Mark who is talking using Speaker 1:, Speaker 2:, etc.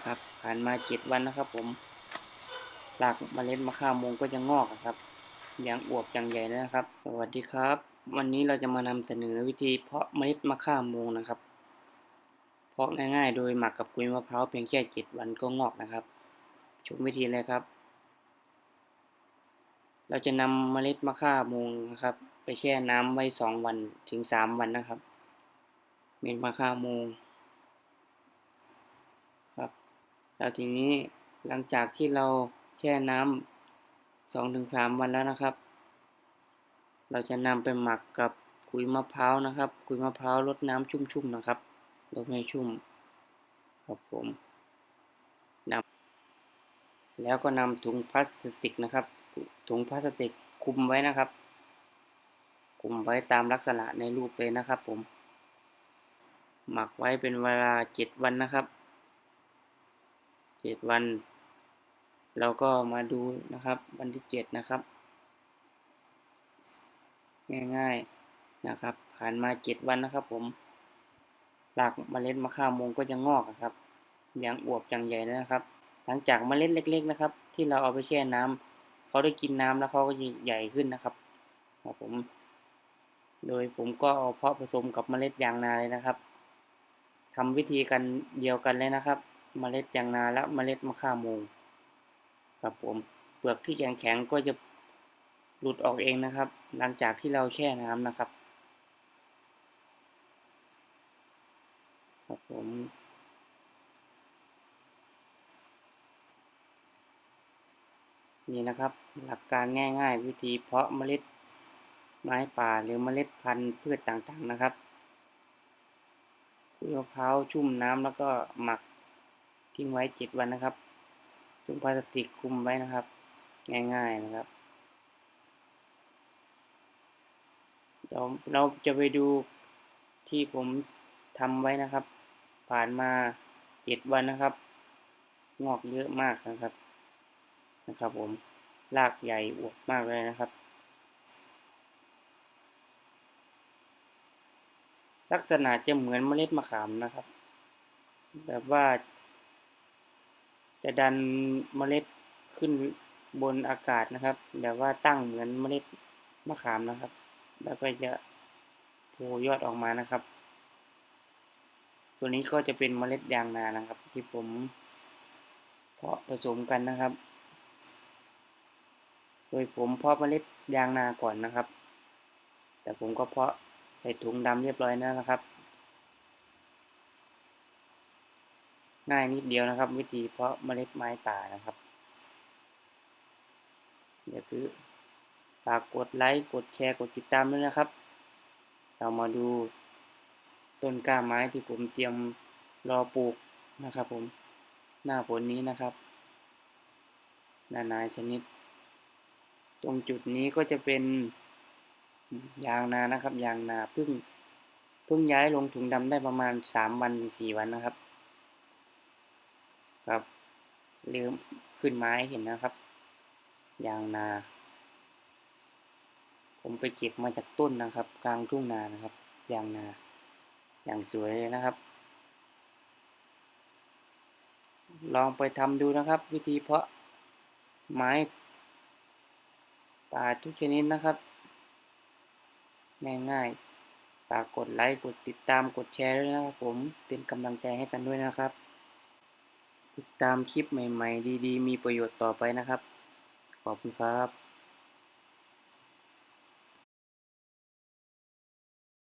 Speaker 1: นะครับ ผ่านมาเจ็ดวันนะครับ ผมหลักเมล็ดมะข่ามงก็จะงอกครับอย่างอวบอย่างใหญ่เลยนะครับ สวัสดีครับ วันนี้เราจะมานำเสนอวิธีเพาะเมล็ดมะข่ามงนะครับ เพาะง่ายๆ โดยหมักกับกุยมะพร้าวเพียงแค่เจ็ดวันก็งอกนะครับชมวิธีเลยครับ เราจะนำเมล็ดมะข่ามงนะครับ ไปแช่น้ำไว้สองวันถึงสามวันนะครับ เมล็ดมะข่ามง ครับ แล้วทีนี้หลังจากที่เราแช่น้ำสองถึงสามวันแล้วนะครับ เราจะนำไปหมักกับขุยมะพร้าวนะครับ ขุยมะพร้าวรดน้ำชุ่มๆนะครับรดให้ชุ่มครับผมนำแล้วก็นำถุงพลาสติกนะครับ ถุงพลาสติกคุมไว้นะครับ คุมไว้ตามลักษณะในรูปเลยนะครับผม หมักไว้เป็นเวลาเจ็ดวันนะครับ เจ็ดวัน เราก็มาดูนะครับวันที่เจ็ดนะครับ ง่ายๆนะครับ ผ่านมาเจ็ดวันนะครับ ผมหลากเมล็ดมะข่ามงก็จะงอกครับอย่างอวบอย่างใหญ่นะครับ หลังจากเมล็ดเล็ก ๆนะครับ ที่เราเอาไปแช่น้ำเขาได้กินน้ำแล้วเขาก็ใหญ่ขึ้นนะครับครับผม โดยผมก็เอาเพาะผสมกับเมล็ดยางนาเลยนะครับทำวิธีกันเดียวกันเลยนะครับ เมล็ดยางนาและเมล็ดมะข่าโมงครับผมเปลือกที่แข็งแข็งก็จะหลุดออกเองนะครับ หลังจากที่เราแช่น้ำนะครับ ครับผมนี่นะครับหลักการง่ายๆ วิธีเพาะเมล็ดไม้ป่าหรือเมล็ดพันธุ์พืชต่างๆนะครับคุยมะพร้าวชุ่มน้ำแล้วก็หมัก ทิ้งไว้เจ็ดวันนะครับถุงพลาสติกคุมไว้นะครับ ง่ายๆนะครับเดี๋ยวเราจะไปดูที่ผมทำไว้นะครับ ผ่านมาเจ็ดวันนะครับ งอกเยอะมากนะครับนะครับผมรากใหญ่อวบมากเลยนะครับ ลักษณะจะเหมือนเมล็ดมะขามนะครับ แบบว่า จะดันเมล็ดขึ้นบนอากาศนะครับแบบว่าตั้งเหมือนเมล็ดมะขามนะครับ แล้วก็จะโผล่ยอดออกมานะครับ ตัวนี้ก็จะเป็นเมล็ดยางนานะครับ ที่ผมเพาะผสมกันนะครับ โดยผมเพาะเมล็ดยางนาก่อนนะครับ แต่ผมก็เพาะใส่ถุงดำเรียบร้อยแล้วนะครับ ง่ายนิดเดียวนะครับ วิธีเพาะเมล็ดไม้ป่านะครับเดี๋ยวคือฝากกดไลค์กดแชร์กดติดตามด้วยนะครับ เรามาดูต้นกล้าไม้ที่ผมเตรียมรอปลูกนะครับ ผมหน้าฝนนี้นะครับนานาชนิด ตรงจุดนี้ก็จะเป็นยางนานะครับ ยางนาเพิ่งเพิ่งย้ายลงถุงดำได้ประมาณสามวันสี่วันนะครับ เริ่มขึ้นไม้เห็นนะครับ ยางนา ผมไปเก็บมาจากต้นนะครับ กลางทุ่งนานะครับ ยางนา อย่างสวยเลยนะครับ ลองไปทำดูนะครับ วิธีเพาะไม้ป่าทุกชนิดนะครับ ง่ายๆฝากกดไลค์ กดติดตาม กดแชร์ด้วยนะครับผม เป็นกำลังใจให้กันด้วยนะครับ ติดตามคลิปใหม่ ๆ ดี ๆ มีประโยชน์ต่อไปนะครับ ขอบคุณครับ